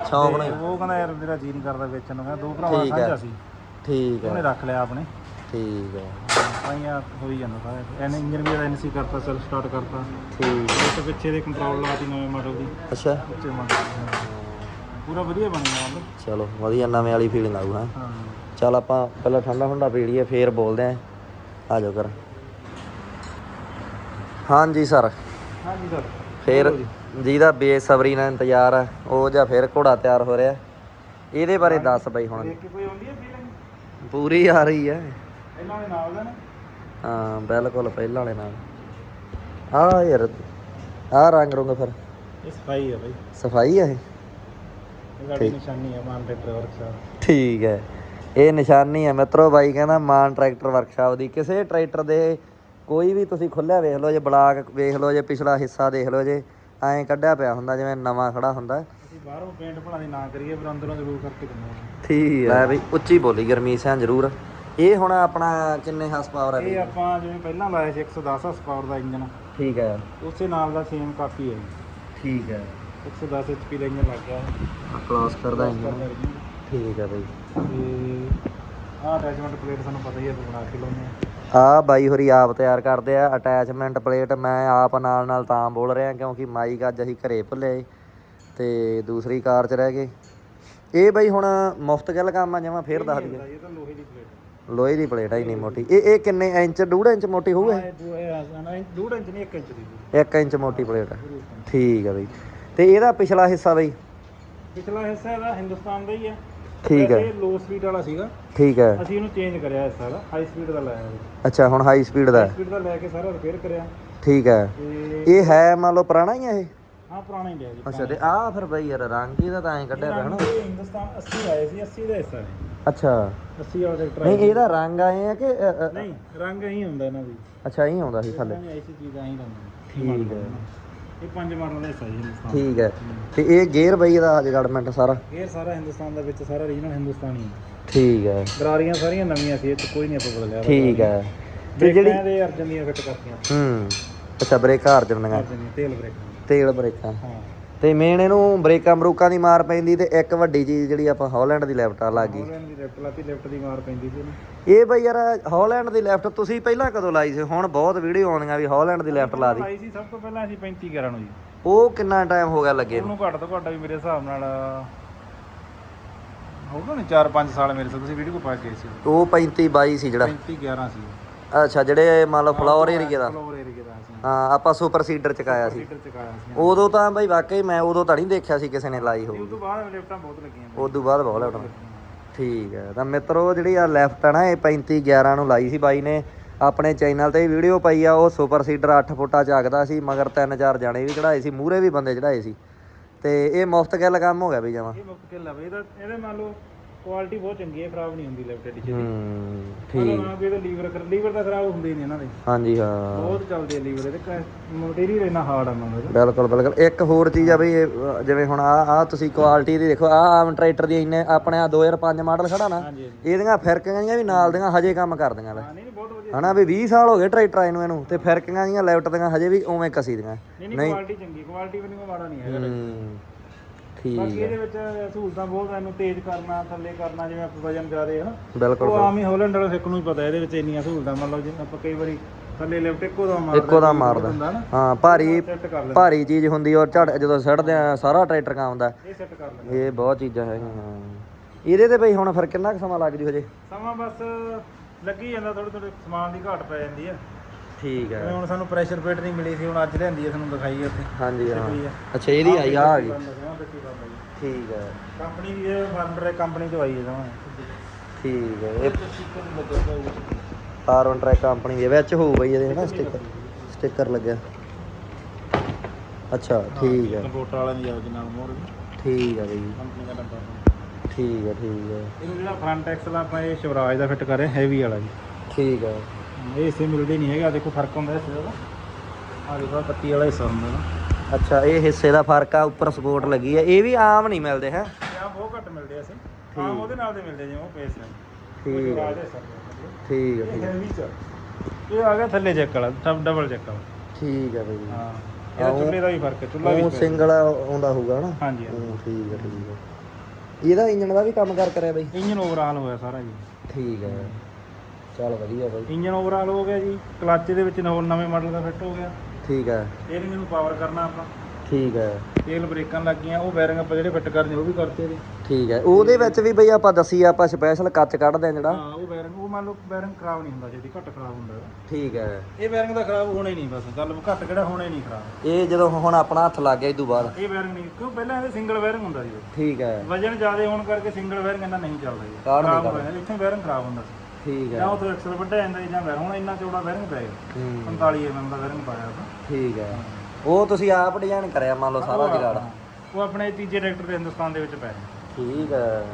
ਸ਼ੌਂਕ ਤੇ ਨਹੀਂ। ਉਹ ਕਹਿੰਦਾ ਯਾਰ ਮੇਰਾ ਜੀ ਨਹੀਂ ਕਰਦਾ ਵੇਚਣ ਨੂੰ। ਕਹਿੰਦਾ ਦੋ ਭਰਾਵਾਂ ਠੀਕ ਹੈ। ਸਾਂਝਾ ਸੀ। ਠੀਕ ਉਹਨੇ ਹੈ ਰੱਖ ਲਿਆ ਆਪਣੇ। ਠੀਕ ਹੈ। ਪਾਈਆਂ ਹੋਈ ਜਾਂਦਾ ਸਾਰਾ। ਇਹਨੇ ਇੰਜਨ ਵੀ ਐਨਸੀ ਕਰਤਾ ਸੈਲਫ ਸਟਾਰਟ ਕਰਤਾ। ਠੀਕ ਇਹ ਤੇ ਪਿੱਛੇ ਦੇ ਕੰਟਰੋਲ ਲਾਤੀ ਨਵੇਂ ਮਾਡਲ ਦੀ। ਅੱਛਾ। ਉੱਚੇ ਮਾਡਲ ਪੂਰਾ ਵਧੀਆ ਬਣ ਗਿਆ ਮਤਲਬ ਚਲੋ ਵਧੀਆ ਨਵੇਂ ਵਾਲੀ ਫੀਲਿੰਗ ਆਊ ਹਾਂ। ਹਾਂ। ਚੱਲ ਆਪਾਂ ਪਹਿਲਾਂ ਠੰਡਾ ਠੰਡਾ ਪੀ ਲਈਏ ਫੇਰ ਬੋਲਦੇ ਆਂ। ਆ ਜਾਓ ਕਰ ਹਾਂਜੀ ਸਰ। ਹਾਂਜੀ ਸਰ। ਫੇਰ ਜਿਹਦਾ ਬੇਸਬਰੀ ਨਾਲ ਇੰਤਜ਼ਾਰ ਆ ਉਹ ਜਾਂ ਫੇਰ ਘੋੜਾ ਤਿਆਰ ਹੋ ਰਿਹਾ। ਇਹਦੇ ਬਾਰੇ ਦੱਸ ਬਈ ਹੁਣ। ਦੇਖ ਕੇ ਕੋਈ ਆਉਂਦੀ ਹੈ ਫੀਲਿੰਗ ਪੂਰੀ ਆ ਰਹੀ ਹੈ ਇਹਨਾਂ ਦੇ ਨਾਲ ਦਾ ਨੇ? ਹਾਂ ਬਿਲਕੁਲ ਪਹਿਲਾਂ ਵਾਲੇ ਨਾਲ। ਆ ਯਾਰ ਆ ਰੰਗ ਰੁੰਗ ਫਿਰ। ਇਹ ਸਫ਼ਾਈ ਹੈ ਬਾਈ। ਸਫ਼ਾਈ ਆ ਇਹ? ਇਹ ਸਾਡੀ ਨਿਸ਼ਾਨੀ ਹੈ ਮਾਨ ਟਰੈਕਟਰ ਵਰਕਸ਼ਾਪ ਠੀਕ ਹੈ। ਇਹ ਨਿਸ਼ਾਨੀ ਹੈ ਮਿੱਤਰੋ ਬਾਈ ਕਹਿੰਦਾ ਮਾਨ ਟਰੈਕਟਰ ਵਰਕਸ਼ਾਪ ਦੀ। ਕਿਸੇ ਟਰੈਕਟਰ ਦੇ ਕੋਈ ਵੀ ਤੁਸੀਂ ਖੁੱਲਿਆ ਵੇਖ ਲਓ ਜੇ ਬਲਾਕ ਵੇਖ ਲਓ ਜੇ ਪਿਛਲਾ ਹਿੱਸਾ ਦੇਖ ਲਓ ਜੇ ਐਂ ਕੱਢਿਆ ਪਿਆ ਹੁੰਦਾ ਜਿਵੇਂ ਨਵਾਂ ਖੜਾ ਹੁੰਦਾ। ਅਸੀਂ ਬਾਹਰੋਂ ਪੇਂਟ ਭਲਾ ਦੀ ਨਾ ਕਰੀਏ ਪਰ ਅੰਦਰੋਂ ਜ਼ਰੂਰ ਕਰਕੇ ਦਿੰਦੇ ਹਾਂ। ਠੀਕ ਹੈ। ਲੈ ਬਈ ਉੱਚੀ ਬੋਲੀ ਗਰਮੀਤ ਸਿੰਘ ਜ਼ਰੂਰ। ਇਹ ਹੁਣ ਆਪਣਾ ਕਿੰਨੇ ਹਾਰਸ ਪਾਵਰ ਹੈ ਇਹ ਆਪਾਂ ਜਿਵੇਂ ਪਹਿਲਾਂ ਲਾਇਆ ਸੀ 110 ਹਾਰਸ ਪਾਵਰ ਦਾ ਇੰਜਨ। ਠੀਕ ਹੈ। ਉਸੇ ਨਾਲ ਦਾ ਸੇਮ ਕਾਪੀ ਹੈ। ਠੀਕ ਹੈ। 110 HP ਦਾ ਇੰਜਨ ਲੱਗ ਗਿਆ। ਕਲਾਸ ਕਰਦਾ ਇੰਜਨ। ਠੀਕ ਹੈ ਬਈ। ਤੇ ਆਹ ਅਟੈਚਮੈਂਟ ਪਲੇਟ ਸਾਨੂੰ ਪਤਾ ਹੀ ਹੈ ਬਣਾ ਕੇ ਲਾਉਂਦੇ ਆ। ਆ ਬਾਈ ਹੋਰੀ ਆਪ ਤਿਆਰ ਕਰਦੇ ਆ। ਅਟੈਚਮੈਂਟ ਪਲੇਟ ਮੈਂ ਆਪ ਨਾਲ ਨਾਲ ਤਾਂ ਬੋਲ ਰਿਹਾ ਕਿਉਂਕਿ ਮਾਈਕ ਅੱਜ ਅਸੀਂ ਘਰੇ ਭੁੱਲੇ ਤੇ ਦੂਸਰੀ ਕਾਰ 'ਚ ਰਹਿ ਗਏ। ਇਹ ਬਾਈ ਹੁਣ ਮੁਫਤ ਗੱਲ ਕੰਮ ਆ ਜਮਾ ਫੇਰ ਦੱਸ ਦਈਏ ਇਹ ਤਾਂ ਲੋਹੇ ਦੀ ਪਲੇਟ ਲੋਹੇ ਦੀ ਪਲੇਟ ਆ ਇੰਨੀ ਮੋਟੀ। ਇਹ ਇਹ ਕਿੰਨੇ ਇੰਚ ਡੂਢ ਇੰਚ ਮੋਟੀ ਹੋਊ ਇਹ ਇਹ ਇੰਚ ਨਹੀਂ 1 ਇੰਚ ਦੀ। 1 ਇੰਚ ਮੋਟੀ ਪਲੇਟ ਆ। ਠੀਕ ਹੈ ਬਈ। ਤੇ ਇਹਦਾ ਪਿਛਲਾ ਹਿੱਸਾ ਬਈ? ਪਿਛਲਾ ਹਿੱਸਾ ਇਹਦਾ ਹਿੰਦੁਸਤਾਨ ਦਾ ਹੀ ਹੈ। ਠੀਕ ਹੈ। ਇਹ ਲੋ ਸਪੀਡ ਵਾਲਾ ਸੀਗਾ। ਠੀਕ ਹੈ। ਅਸੀਂ ਇਹਨੂੰ ਚੇਂਜ ਕਰਿਆ ਹਿੱਸਾ ਦਾ ਹਾਈ ਸਪੀਡ ਦਾ ਲਾਇਆ ਅੱਛਾ ਹੁਣ ਹਾਈ ਸਪੀਡ ਦਾ ਹੈ। ਸਪੀਡ ਦਾ ਲੈ ਕੇ ਸਾਰਾ ਰਿਪੇਅਰ ਕਰਿਆ। ਠੀਕ ਹੈ। ਇਹ ਹੈ ਮੰਨ ਲਓ ਪੁਰਾਣਾ ਹੀ ਆ ਇਹ? ਹਾਂ ਪੁਰਾਣਾ ਹੀ ਜੀ ਅੱਛਾ ਤੇ ਆ ਫਿਰ ਬਈ ਯਾਰ ਰੰਗ ਇਹਦਾ ਤਾਂ ਐਂ ਕੱਢਿਆ ਪਿਆ ਹਨਾ ਇਹ ਹਿੰਦੁਸਤਾਨ 80 ਆਏ ਸੀ 80 ਦਾ ਹਿੱਸਾ ਹੈ ਅੱਛਾ। 80 ਵਾਲਾ ਟਰੈਕਟਰ ਨਹੀਂ ਇਹਦਾ ਰੰਗ ਆਏ ਆ ਕਿ ਨਹੀਂ ਰੰਗ ਇਹੀ ਹੁੰਦਾ ਇਹਨਾਂ ਦੀ। ਅੱਛਾ ਹੀ ਆਉਂਦਾ ਸੀ ਥੱਲੇ। ਐਸੀ ਚੀਜ਼ ਆਹੀ ਰੰਗ ਠੀਕ ਹੈ। ਇਹ ਪੰਜ ਮਾਡਲ ਦਾ ਹਿੱਸਾ ਜੀ ਹਿੰਦੁਸਤਾਨ ਠੀਕ ਹੈ। ਤੇ ਇਹ ਗੇਅਰ ਬਈ ਇਹਦਾ ਜਗੜਮੈਂਟ ਸਾਰਾ? ਇਹ ਸਾਰਾ ਹਿੰਦੁਸਤਾਨ ਦਾ ਵਿੱਚ ਸਾਰਾ ਰੀਜਨਲ ਹਿੰਦੁਸਤਾਨੀ ਹੈ ਠੀਕ ਹੈ। ਦਰਾਰੀਆਂ ਸਾਰੀਆਂ ਨਵੀਆਂ ਸੀ ਇਹ 'ਚ ਕੋਈ ਨਹੀਂ ਆਪਾਂ ਬਦਲਿਆ ਠੀਕ ਹੈ। ਤੇ ਜਿਹੜੀ ਦੇ ਅਰਜਨ ਦੀਆਂ ਫਿੱਟ ਕਰਤੀਆਂ। ਹੂੰ। ਅੱਛਾ ਬ੍ਰੇਕਾਂ ਅਰਜਣੀਆਂ ਅਰਜਨ ਦੀਆਂ ਤੇਲ ਬ੍ਰੇਕਾਂ। ਤੇਲ ਬ੍ਰੇਕਾਂ। ਹਾਂ। ਤੇ ਮੇਨ ਇਹਨੂੰ ਬ੍ਰੇਕਾਂ ਬਰੂਕਾਂ ਦੀ ਮਾਰ ਪੈਂਦੀ ਤੇ ਇੱਕ ਵੱਡੀ ਚੀਜ਼ ਜਿਹੜੀ ਆਪਾਂ ਹਾਲੈਂਡ ਦੀ ਲੈਫਟ ਆ ਲੱਗ। ਗਈ ਹੋਲੈਂਡ ਦੀ ਲੈਫਟ ਲਾਤੀ ਲੈਫਟ ਦੀ ਮਾਰ ਪੈਂਦੀ ਸੀ ਇਹਨੂੰ। ਇਹ ਬਈ ਯਾਰ ਹਾਲੈਂਡ ਦੀ ਲੈਫਟ ਤੁਸੀਂ ਪਹਿਲਾਂ ਕਦੋਂ ਲਾਈ ਸੀ? ਹੁਣ ਬਹੁਤ ਵੀਡੀਓ ਆਉਂਦੀਆਂ ਵੀ ਹਾਲੈਂਡ ਦੀ ਲੈਫਟ ਲਾ ਦੀ। ਲਾਈ ਸੀ ਸਭ ਤੋਂ ਪਹਿਲਾਂ ਅਸੀਂ 35 11 ਨੂੰ ਜੀ। ਉਹ ਕਿੰਨਾ ਟਾਈਮ ਹੋ ਗਿਆ ਲੱਗੇ ਨੂੰ? ਘੱਟ ਤੋਂ ਘੱਟ ਵੀ ਮੇਰੇ ਹਿਸਾਬ ਨਾਲ ਹੋਊਗਾ ਨਹੀਂ 4-5 ਸਾਲ ਮੇਰੇ ਸਾਹ ਤੁਸੀਂ ਵੀਡੀਓ ਕੋ ਪਾ ਕੇ ਸੀ? ਉਹ 35 22 ਸੀ ਜਿਹੜਾ। 35 11 ਸੀ। ਅੱਛਾ ਜਿਹੜੇ ਮੰਨ ਲਓ ਫਲੋਰ ਏਰੀਆ ਦਾ। ਫਲੋਰ ਏਰੀਆ ਦਾ। ਹਾਂ ਆਪਾਂ ਸੁਪਰ ਸੀਡਰ ਚ ਕਾਇਆ ਸੀ ਸੀਟਰ ਚਕਾਇਆ ਸੀ ਉਦੋਂ ਤਾਂ ਬਈ ਵਾਕਈ ਮੈਂ ਉਦੋਂ ਤਾਂ ਨਹੀਂ ਦੇਖਿਆ ਸੀ ਕਿਸੇ ਨੇ ਲਾਈ ਹੋਊ। ਉਸ ਤੋਂ ਬਾਅਦ ਲਿਫਟਾਂ ਬਹੁਤ ਲੱਗੀਆਂ ਬਾਅਦ ਬਹੁਤ ਠੀਕ ਹੈ ਤਾਂ ਮਿੱਤਰੋ ਜਿਹੜੀ ਆ ਲੈਫਟ ਆ ਨਾ ਇਹ 35 11 ਨੂੰ ਲਾਈ ਸੀ ਬਾਈ ਨੇ। ਆਪਣੇ ਚੈਨਲ ਤੇ ਵੀਡੀਓ ਪਾਈ ਆ ਉਹ ਸੁਪਰ ਸੀਡਰ 8 ਫੁੱਟਾ ਚੱਕਦਾ ਸੀ ਮਗਰ ਤਿੰਨ ਚਾਰ ਜਾਣੇ ਵੀ ਚੜਾਏ ਸੀ ਮੂਰੇ ਵੀ ਬੰਦੇ ਚੜਾਏ ਸੀ। ਤੇ ਇਹ ਮੁਫਤ ਗੱਲ ਕੰਮ ਹੋ ਗਿਆ ਬਈ ਜਮਾ? ਇਹ ਮੁੱਕ ਕੇ ਲਵੇ ਇਹਦਾ ਇਹਦੇ ਮੰਨ ਲਓ ਕੁਆਲਿਟੀ ਬਹੁਤ ਚੰਗੀ ਹੈ ਖਰਾਬ ਨਹੀਂ ਹੁੰਦੀ ਲੈਫਟ ਐਡੀ ਚ ਹੂੰ ਠੀਕ। ਨਾ ਵੀ ਇਹਦਾ ਲੀਵਰ ਕਰ ਲੀਵਰ ਤਾਂ ਖਰਾਬ ਹੁੰਦੇ ਨਹੀਂ ਇਹਨਾਂ ਦੇ। ਹਾਂਜੀ ਹਾਂ। ਬਹੁਤ ਚੱਲਦੇ ਆ ਲੀਵਰ ਇਹਦੇ ਮਟੀਰੀਅਲ ਇੰਨਾ ਹਾਰਡ ਆ ਮੰਨ ਲਓ ਬਿਲਕੁਲ ਬਿਲਕੁਲ। ਇੱਕ ਹੋਰ ਚੀਜ਼ ਆ ਬਈ ਇਹ, ਜਿਵੇਂ ਹੁਣ ਆ ਆ ਤੁਸੀਂ ਕੁਆਲਿਟੀ ਦੀ ਦੇਖੋ ਆ ਆਮ ਟਰੈਕਟਰ ਦੀ ਇੰਨੇ ਆਪਣੇ ਆ 2005 ਮਾਡਲ ਖੜਾ ਨਾ ਹਾਂਜੀ ਹਾਂਜੀ। ਇਹਦੀਆਂ ਫਿਰਕੀਆਂ ਜੀਆਂ ਵੀ ਨਾਲ ਦੀਆਂ ਹਜੇ ਕੰਮ ਕਰਦੀਆਂ ਲੈ ਹਾਂ ਨਹੀਂ ਨਹੀਂ ਬਹੁਤ ਵਧੀਆ। ਹਨਾ ਵੀ 20 ਸਾਲ ਹੋ ਗਏ ਟਰੈਕਟਰ ਆਏ ਨੂੰ ਇਹਨੂੰ ਤੇ ਫਿਰਕੀਆਂ ਜੀਆਂ ਲੈਫਟ ਦੀਆਂ ਹਜੇ ਵੀ ਉਵੇਂ ਕਸੀ ਦੀਆਂ। ਨਹੀਂ ਨਹੀਂ ਕੁਆਲਿਟੀ ਚੰਗੀ ਕੁਆਲਿਟੀ ਵੀ ਨਹੀਂ ਮਾੜਾ ਨਹੀਂ ਹੈਗਾ। ਹੂੰ। ਠੀਕ ਬਾਕੀ ਇਹਦੇ ਵਿੱਚ ਸਹੂਲਤਾਂ ਬਹੁਤ ਆ ਇਹਨੂੰ ਤੇਜ਼ ਕਰਨਾ ਥੱਲੇ ਕਰਨਾ ਜਿਵੇਂ ਆਪਾਂ ਵਜਨ ਜ਼ਿਆਦੇ ਹੈ ਨਾ। ਬਿਲਕੁਲ ਉਹ ਆਮ ਹੀ ਹੋਲੈਂਡ ਵਾਲੇ ਸਿੱਖ ਨੂੰ ਹੀ ਪਤਾ ਇਹਦੇ ਵਿੱਚ ਇੰਨੀਆਂ ਸਹੂਲਤਾਂ ਮੰਨ ਲਓ ਜਿਵੇਂ ਆਪਾਂ ਕਈ ਵਾਰੀ ਥੱਲੇ ਲਿਫਟ ਇੱਕੋ ਦਾ ਮਾਰਦਾ ਇੱਕੋ ਦਾ ਮਾਰਦਾ। ਹੁੰਦਾ ਨਾ। ਹਾਂ ਭਾਰੀ ਸੈੱਟ ਕਰ ਲੈਂਦਾ। ਭਾਰੀ ਚੀਜ਼ ਹੁੰਦੀ ਔਰ ਝੜ ਜਦੋਂ ਸੜਦੇ ਆ ਸਾਰਾ ਟਰੈਕਟਰ ਕਾਉਂਦਾ ਇਹ ਸੈੱਟ ਕਰ ਲੈਂਦਾ। ਇਹ ਬਹੁਤ ਚੀਜ਼ਾਂ ਹੈਗੀਆਂ ਹਾਂ। ਇਹਦੇ ਤੇ ਬਈ ਹੁਣ ਫਿਰ ਕਿੰਨਾ ਕੁ ਸਮਾਂ ਲੱਗ ਜੂ ਹਜੇ? ਸਮਾਂ ਬਸ ਲੱਗੀ ਜਾਂਦਾ ਥੋੜੇ ਥੋੜੇ ਸਮਾਨ ਦੀ ਘਾਟ ਪੈ ਜਾਂਦੀ ਆ। ਠੀਕ ਹੈ। ਹੁਣ ਸਾਨੂੰ ਪ੍ਰੈਸ਼ਰ ਪੇਟ ਨਹੀਂ ਮਿਲੀ ਸੀ ਹੁਣ ਅੱਜ ਲਿਆਂਦੀ ਆ ਤੁਹਾਨੂੰ ਦਿਖਾਈ ਉੱਥੇ। ਹਾਂਜੀ ਹਾਂ। ਅੱਛਾ ਇਹਦੀ ਆਈ ਆ ਆ ਗਈ। ਠੀਕ ਹੈ। ਕੰਪਨੀ ਦੀ ਇਹ ਫਾਰਮਰ ਕੰਪਨੀ ਤੋਂ ਆਈ ਹੈ ਜਮਾਂ ਠੀਕ ਹੈ ਇਹ ਫਾਰਮ ਟਰੈਕ ਕੰਪਨੀ ਦੇ ਵਿੱਚ ਹੋਊ ਬਈ ਇਹਦੇ ਹਨਾ ਸਟicker ਸਟicker ਲੱਗਿਆ। ਅੱਛਾ ਠੀਕ ਹੈ। ਕੰਪਿਊਟਰ ਵਾਲਿਆਂ ਦੀ ਆਉ ਨਾਲ ਮੋਰ ਠੀਕ ਹੈ ਬਈ। ਕੰਪਨੀ ਦਾ ਡੱਬਾ ਠੀਕ ਹੈ ਠੀਕ ਹੈ। ਇਹਨੂੰ ਜਿਹੜਾ ਫਰੰਟ ਐਕਸਲ ਆਪਾਂ ਇਹ ਸ਼ਿਵਰਾਜ ਦਾ ਫਿੱਟ ਕਰ ਰਹੇ ਹੈਵੀ ਵਾਲਾ ਜੀ। ਠੀਕ ਹੈ। ਇਹ ਹਿੱਸੇ ਮਿਲਦੇ ਨਹੀਂ ਹੈਗਾ ਦੇਖੋ ਫ਼ਰਕ ਹੁੰਦਾ ਇਸ ਦਾ। ਆ ਦੇਖੋ ਪੱਤੀ ਵਾਲਾ ਹਿੱਸਾ ਹੁੰਦਾ ਨਾ। ਅੱਛਾ ਇਹ ਹਿੱਸੇ ਦਾ ਫ਼ਰਕ ਆ ਉੱਪਰ ਸਪੋਰਟ ਲੱਗੀ ਹੈ ਇਹ ਵੀ ਆਮ ਨਹੀਂ ਮਿਲਦੇ ਹੈ? ਆ ਬਹੁਤ ਘੱਟ ਮਿਲਦੇ ਆ ਅਸੀਂ। ਆਮ ਉਹਦੇ ਨਾਲ ਦੇ ਮਿਲਦੇ ਜਿਵੇਂ ਉਹ ਪੇਸ ਹੈ ਠੀਕ ਹੈ ਹਿੱਸਾ ਠੀਕ ਹੈ ਇਹ ਠੀਕ ਹੈ। ਆ। ਗਿਆ ਥੱਲੇ ਚੈੱਕ ਵਾਲਾ ਡਬਲ ਚੈੱਕ ਵਾਲਾ। ਠੀਕ ਹੈ ਬਈ। ਹਾਂ ਇਹਦਾ ਚੁੱਲ੍ਹੇ ਦਾ ਵੀ ਫ਼ਰਕ ਹੈ ਚੁੱਲ੍ਹਾ ਵੀ ਉਹ ਸਿੰਗਲ ਆਉਂਦਾ ਹੋਊਗਾ ਨਾ ਹਾਂਜੀ ਹੂੰ, ਠੀਕ ਹੈ ਠੀਕ ਹੈ ਇਹਦਾ ਇੰਜਨ ਦਾ ਵੀ ਕੰਮ ਕਰ ਕਰਿਆ ਬਈ। ਇੰਜਨ ਓਵਰਆਲ ਹੋਇਆ ਸਾਰਾ ਜੀ। ਠੀਕ ਹੈ। ਚੱਲ ਵਧੀਆ ਬਈ। ਇੰਜਨ ਓਵਰਆਲ ਹੋ ਗਿਆ ਜੀ ਕਲੱਚ ਦੇ ਵਿੱਚ ਹੋਰ ਨਵੇਂ ਮਾਡਲ ਦਾ ਫਿੱਟ ਹੋ ਗਿਆ। ਠੀਕ ਹੈ। ਸਟੀਅਰਿੰਗ ਨੂੰ ਪਾਵਰ ਕਰਨਾ ਆਪਾਂ। ਠੀਕ ਹੈ। ਤੇਲ ਬ੍ਰੇਕਾਂ ਲੱਗੀਆਂ ਉਹ ਬੈਰਿੰਗ ਆਪਾਂ ਜਿਹੜੇ ਫਿੱਟ ਕਰਨੇ ਉਹ ਵੀ ਕਰਤੇ ਇਹਦੇ ਠੀਕ ਹੈ। ਉਹਦੇ ਵਿੱਚ ਵੀ ਬਈ ਆਪਾਂ ਦੱਸੀ ਆਪਾਂ ਸਪੈਸ਼ਲ ਕੱਚ ਕੱਢਦੇ ਆ ਜਿਹੜਾ। ਹਾਂ ਉਹ ਬੈਰਿੰਗ ਉਹ ਮੰਨ ਲਓ ਬੈਰਿੰਗ ਖਰਾਬ ਨਹੀਂ ਹੁੰਦਾ ਜਿਹਦੀ ਘੱਟ ਖਰਾਬ ਹੁੰਦਾ। ਠੀਕ ਹੈ। ਇਹ ਬੈਰਿੰਗ ਤਾਂ ਖਰਾਬ ਹੋਣਾ ਹੀ ਨਹੀਂ ਬਸ ਗੱਲ ਘੱਟ ਕਿਹੜਾ ਹੋਣਾ ਹੀ ਨਹੀਂ ਖਰਾਬ। ਇਹ ਜਦੋਂ ਹੁਣ ਆਪਣਾ ਹੱਥ ਲੱਗ ਗਿਆ ਇਹ ਤੋਂ ਬਾਅਦ ਇਹ ਬੈਰਿੰਗ ਨਹੀਂ ਕਿਉਂ ਪਹਿਲਾਂ ਇਹਦੇ ਸਿੰਗਲ ਬੈਰਿੰਗ ਹੁੰਦਾ ਸੀ ਠੀਕ ਹੈ। ਵਜਨ ਜ਼ਿਆਦਾ ਹੋਣ ਕਰਕੇ ਸਿੰਗਲ ਬੈਰਿੰਗ ਇੰਨਾ ਨਹੀਂ ਚੱਲਦਾ ਜੀ। ਖਰਾਬ ਹੋ ਜਾਂਦਾ ਇੱਥੇ ਬੈਰਿੰਗ ਖਰਾਬ ਹੁੰਦਾ ਸੀ। ਠੀਕ ਜਾਂ ਹੈ ਉਥੋਂ ਐਕਸਲ ਵੱਡਾ ਜਾਂਦਾ ਸੀ ਜਾਂ ਬੈਰਿੰਗ ਹੁਣ ਇੰਨਾ ਚੌੜਾ ਬੈਰਿੰਗ ਪੈ ਗਿਆ। ਹੂੰ। 45 ਐਮਐਮ ਦਾ ਬੈਰਿੰਗ ਪਾਇਆ ਆਪਾਂ। ਠੀਕ ਹੈ। ਉਹ ਤੁਸੀਂ ਆਪ ਡਿਜ਼ਾਈਨ ਕਰਿਆ ਮੰਨ ਲਓ ਸਾਰਾ ਜਗਾੜ। ਉਹ ਆਪਣੇ ਤੀਜੇ ਟਰੈਕਟਰ ਦੇ ਹਿੰਦੁਸਤਾਨ ਦੇ ਵਿੱਚ ਪੈ ਠੀਕ ਹੈ।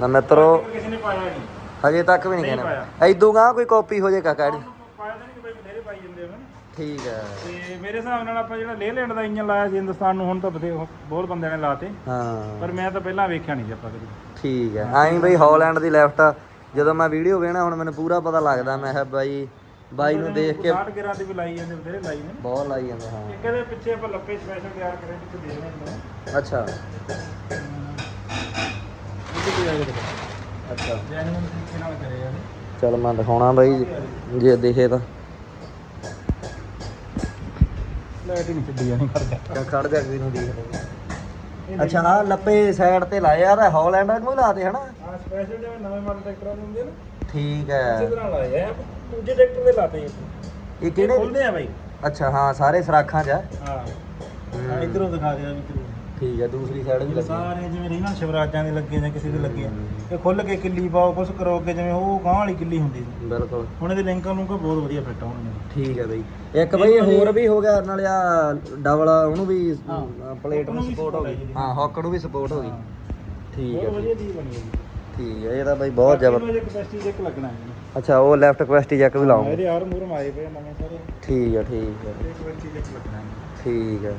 ਨਾ ਮਿੱਤਰੋ ਕਿਸੇ ਨੇ ਪਾਇਆ ਨਹੀਂ। ਹਜੇ ਤੱਕ ਵੀ ਨਹੀਂ ਨਹੀਂ ਕਹਿਣਾ। ਐਦੂ ਗਾ ਕੋਈ ਕਾਪੀ ਹੋ ਜੇ ਕਾਕਾ ਇਹਦੀ। ਪਾਇਆ ਤਾਂ ਨਹੀਂ ਕਿ ਬਈ ਬਥੇਰੇ ਪਾਈ ਜਾਂਦੇ ਉਹਨਾਂ ਨੇ ਠੀਕ ਹੈ। ਤੇ ਮੇਰੇ ਹਿਸਾਬ ਨਾਲ ਆਪਾਂ ਜਿਹੜਾ ਲੇਲੈਂਡ ਦਾ ਇੰਜਨ ਲਾਇਆ ਸੀ ਹਿੰਦੁਸਤਾਨ ਨੂੰ ਹੁਣ ਤਾਂ ਬਥੇ ਬਹੁਤ ਬੰਦਿਆਂ ਨੇ ਲਾਤੇ। ਹਾਂ। ਪਰ ਮੈਂ ਤਾਂ ਪਹਿਲਾਂ ਵੇਖਿਆ ਨਹੀਂ ਸੀ ਆਪਾਂ ਕਦੀ। ਠੀਕ ਹੈ। ਐਂ ਬਈ ਹਾਲੈਂਡ ਦੀ ਲੈਫਟ ਜਦੋਂ ਮੈਂ ਵੀਡੀਓ ਵੇਖਣਾ ਹੁਣ ਮੈਨੂੰ ਪੂਰਾ ਪਤਾ ਲੱਗਦਾ ਮੈਂ ਕਿਹਾ ਬਾਈ ਬਾਈ ਨੂੰ ਦੇਖ ਕੇ 60 ਗੇਰਾਂ ਦੀ ਵੀ ਲਾਈ ਜਾਂਦੇ ਬਥੇਰੇ ਲਾਈ ਨੇ ਬਹੁਤ ਲਾਈ ਜਾਂਦੇ ਹਾਂ। ਇੱਕ ਇਹਦੇ ਪਿੱਛੇ ਆਪਾਂ ਲੱਪੇ ਸਪੈਸ਼ਲ ਤਿਆਰ ਕਰੇ ਪਿੱਛੇ ਦੇ ਰਹੇ ਅੱਛਾ। ਅੱਛਾ। ਜੈਨੂਨ ਤਰੀਕੇ ਨਾਲ ਕਰੇ ਆ ਚਲ ਮੈਂ ਦਿਖਾਉਣਾ ਬਾਈ ਜੇ ਦਿਖੇ ਤਾਂ। ਲਾਈਟ ਹੀ ਨਹੀਂ ਛੱਡੀ ਜਾਣੀ ਕਰਦਾ ਤਾਂ ਖੜ ਜਾ ਵੀ ਨੂੰ ਦੇਖ ਅੱਛਾ ਆ ਲੱਪੇ ਸਾਈਡ ਤੇ ਲਾਏ ਆ ਤਾਂ ਹਾਲੈਂਡ ਵਾਂਗੂ ਹੀ ਲਾਤੇ ਹਨਾ? ਆ ਸਪੈਸ਼ਲ ਜਿਵੇਂ ਨਵੇਂ ਮਾਡਲ ਟਰੈਕਟਰ ਹੁੰਦੇ ਆ ਨਾ ਠੀਕ ਇਸੇ ਹੈ ਤਰ੍ਹਾਂ ਲਾਏ ਆ ਦੂਜੇ ਟਰੈਕਟਰ ਦੇ ਲਾਤੇ ਇਹ ਇਹ ਕਿਹੜੇ? ਖੁੱਲਦੇ ਆ ਬਾਈ। ਅੱਛਾ ਹਾਂ ਸਾਰੇ ਸਰਾਖਾਂ 'ਚ ਆ। ਹਾਂ। ਹੂੰ। ਆ ਇਧਰੋਂ ਦਿਖਾ ਦਿਆਂ ਇਧਰੋਂ ਠੀਕ ਹੈ ਦੂਸਰੀ ਸਾਈਡ ਵੀ ਲੱਗੀ। ਸਾਰੇ ਜਿਵੇਂ ਰੀਨਾ ਸ਼ਿਵਰਾਜਾਂ ਦੇ ਲੱਗੇ ਜਾਂ ਕਿਸੇ ਦੇ ਲੱਗੇ ਆ। ਇਹ ਖੁੱਲ ਕੇ ਕਿੱਲੀ ਪਾਓ ਕੁਛ ਕਰੋ ਅੱਗੇ ਜਿਵੇਂ ਉਹ ਗਾਂ ਵਾਲੀ ਕਿੱਲੀ ਹੁੰਦੀ ਸੀ। ਬਿਲਕੁਲ। ਹੁਣ ਇਹਦੇ ਲਿੰਕਾਂ ਨੂੰ ਬਹੁਤ ਵਧੀਆ ਫਿੱਟ ਹੋਣਗੇ ਠੀਕ ਹੈ ਬਈ। ਇੱਕ ਬਈ ਹੋਰ ਵੀ ਹੋ ਗਿਆ ਨਾਲੇ ਆ ਡਬਲ ਉਹਨੂੰ ਵੀ ਪਲੇਟ ਨੂੰ ਸਪੋਰਟ ਹੋ ਗਈ। ਹਾਂ ਹੌਕ ਨੂੰ ਵੀ ਸਪੋਰਟ ਹੋ ਗਈ। ਠੀਕ ਬਹੁਤ ਵਧੀਆ ਚੀਜ਼ ਬਣੀ ਹੈ ਜੀ। ਠੀਕ ਹੈ ਇਹ ਤਾਂ ਬਈ ਬਹੁਤ ਜ਼ਬਰ ਇਹਨੂੰ ਕਪੈਸਿਟੀ ਚੈੱਕ ਲੱਗਣਾ ਹੈ। ਅੱਛਾ ਉਹ ਲੈਫਟ ਕੁਐਸਟੀ ਚੈੱਕ ਵੀ ਲਾਉਂਗੇ। ਇਹਦੇ ਆਰ ਮੂਰ ਮਾਏ ਪਏ ਆ ਨਵੇਂ ਸਾਰੇ। ਠੀਕ ਹੈ ਠੀਕ ਹੈ। ਇਹ ਕਪੈਸਿਟੀ ਚੈੱਕ ਲੱਗਣਾ ਹੈ। ਠੀਕ ਹੈ।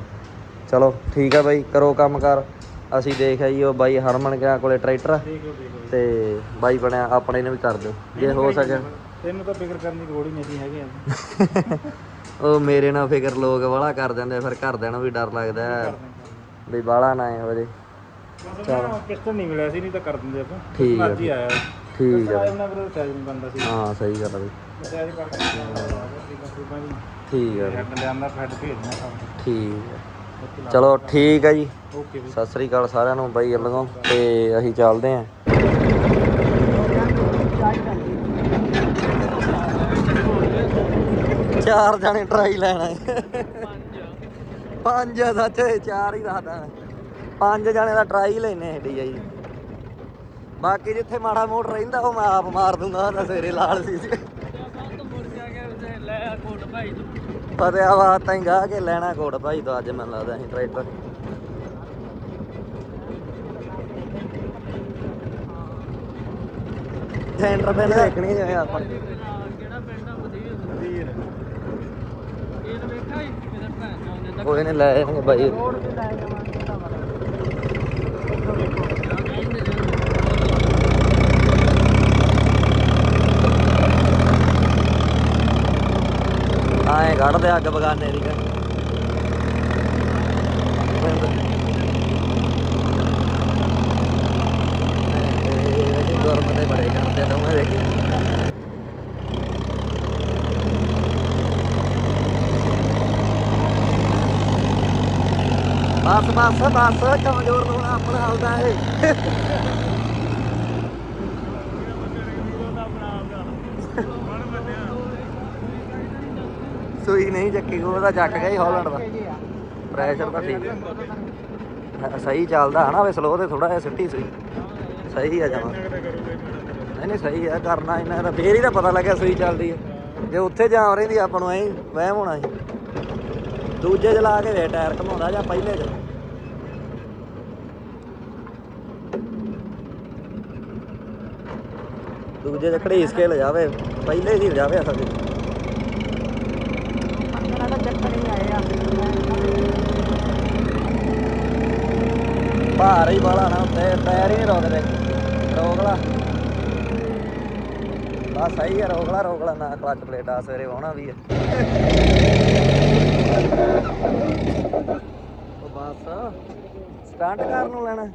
ਚਲੋ ਠੀਕ ਹੈ ਬਾਈ ਕਰੋ ਕੰਮ ਕਰ ਅਸੀਂ ਦੇਖ ਆਈ ਉਹ ਬਾਈ ਹਰਮਨ ਕਿਆ ਕੋਲੇ ਟਰੈਕਟਰ ਦੇਖ ਲਓ ਦੇਖ। ਲਓ ਤੇ ਬਾਈ ਬਣਿਆ ਆਪਣੇ ਨੂੰ ਵੀ ਕਰ ਦਿਓ। ਜੇ ਹੋ ਸਕੇ ਤੈਨੂੰ ਤਾਂ ਫਿਕਰ ਕਰਨ ਦੀ ਲੋੜ ਹੀ ਨਹੀਂ ਹੈਗੇ ਆ। [LAUGHS] ਉਹ ਮੇਰੇ ਨਾਲ ਫਿਕਰ ਲੋਕ ਵਾਲਾ ਕਰ ਦਿੰਦੇ ਫਿਰ ਘਰਦਿਆਂ ਨੂੰ ਵੀ ਡਰ ਲੱਗਦਾ ਹੈ। ਵੀ ਬਾਲਾ ਨਾ ਹੋ ਜੇ ਉਹਨਾਂ ਪਿਸਟਨ ਨਹੀਂ ਮਿਲਿਆ ਸੀ ਨਹੀਂ ਤਾਂ ਕਰ ਦਿੰਦੇ ਆਪਾਂ। ਠੀਕ ਹੈ ਮਰਜ਼ੀ ਆਇਆ ਠੀਕ ਹੈ ਆਇਆ ਕੋਲ ਸਾਈਜ਼ ਨਹੀਂ ਬੰਦਾ ਸੀ। ਹਾਂ ਸਹੀ ਗੱਲ ਹੈ ਬਈ ਸਾਈਜ਼ ਠੀਕ ਹੈ ਹੈ ਲਿਆਂਦਾ ਫੈਟ ਭੇਜਣਾ ਠੀਕ ਹੈ ਚਲੋ ਠੀਕ ਹੈ ਜੀ। ਓਕੇ ਸਤਿ ਸ੍ਰੀ ਅਕਾਲ ਸਾਰਿਆਂ ਨੂੰ ਬਾਈ ਵੱਲੋਂ ਤੇ ਅਸੀਂ ਚੱਲਦੇ ਆਂ। ਚਾਰ ਜਣੇ ਟਰਾਈ ਲੈਣਾ ਪੰਜ ਸੱਚ, ਚਾਰ ਹੀ ਦੱਸਦਾ ਪੰਜ ਜਣੇ ਦਾ ਟਰਾਈ ਲੈਨੇ ਡੀ ਜੀ। ਬਾਕੀ ਜਿੱਥੇ ਮਾੜਾ ਮੋੜ ਰਹਿੰਦਾ ਉਹ ਮੈਂ ਆਪ ਮਾਰ ਦੂੰਗਾ, ਉਹਦਾ ਸਵੇਰੇ ਲਾਲ ਸੀ। ਫਤਿਆਬਾਦ ਤਾਂ ਗਾ ਕੇ ਲੈਣਾ ਕੋਟ ਭਾਈ ਤੋਂ ਅੱਜ ਮੈਨੂੰ ਲੱਗਦਾ ਅਸੀਂ ਟਰੈਕਟਰ। ਸੈਂਟਰ ਪਿੰਡ ਦੇਖਣੀ ਜਿਵੇਂ ਆਪਾਂ। ਨੇ। ਵੀਰ ਕੋਈ ਨਹੀਂ ਲੈ ਜਾਣਗੇ ਬਾਈ ਆਏ ਕੱਢਦੇ ਅੱਗ ਬਗਾਨੇ ਦੀ। ਗਰਮ ਦੇ ਬੜੇ ਕਰਦੇ ਆ ਦੋਵੇਂ ਦੇਖੀ ਬਸ ਬਸ ਬਸ ਕਮਜ਼ੋਰ ਨੂੰ ਨਾ ਆਪਣਾ ਹਾਲਦਾ ਇਹ ਨਹੀਂ ਚੱਕੀ ਉਹ ਤਾਂ ਚੱਕ ਗਿਆ ਹੀ ਹਾਲੈਂਡ ਦਾ। ਪ੍ਰੈਸ਼ਰ ਤਾਂ ਠੀਕ ਸਹੀ ਚੱਲਦਾ ਹਨਾ ਵੇ ਸਲੋ ਤੇ ਥੋੜਾ ਜਿਹਾ ਸਿੱਟੀ ਸੂਈ ਸਹੀ ਆ ਜਮਾ ਨਹੀਂ ਨਹੀਂ, ਸਹੀ ਆ, ਕਰਨਾ ਇਹਨਾਂ ਦਾ। ਫੇਰ ਹੀ ਤਾਂ ਪਤਾ ਲੱਗਿਆ ਸੂਈ ਚੱਲਦੀ ਹੈ ਜੇ ਉੱਥੇ ਜਾਮ ਰਹਿੰਦੀ ਆਪਾਂ ਨੂੰ ਐਂ ਵਹਿਮ ਹੋਣਾ ਸੀ। ਦੂਜੇ ਚ ਕੇ ਵੇ ਟਾਇਰ ਘਮਾਉਂਦਾ ਜਾਂ ਪਹਿਲੇ ਚ। ਦੂਜੇ ਚ ਖੜੀਸ ਕੇ ਲੈ ਜਾਵੇ ਪਹਿਲੇ ਹੀ ਜਾਵੇ ਅਸਲ ਵਿੱਚ ਭਾਰ ਹੀ ਬਾਲਾ ਨਾ ਉੱਤੇ ਪੈਰ ਹੀ ਨਹੀਂ ਰੋਕਦੇ। ਰੋਕਲਾ। ਬਸ ਸਹੀ ਹੈ ਰੋਕਲਾ ਰੋਕਲਾ। ਨਾ ਕਲਚ ਪਲੇਟ ਆ, ਸਵੇਰੇ ਵਾਉਣਾ ਵੀ ਹੈ ਬਸ। ਸਟੰਟ ਕਰਨ ਨੂੰ ਲੈਣਾ।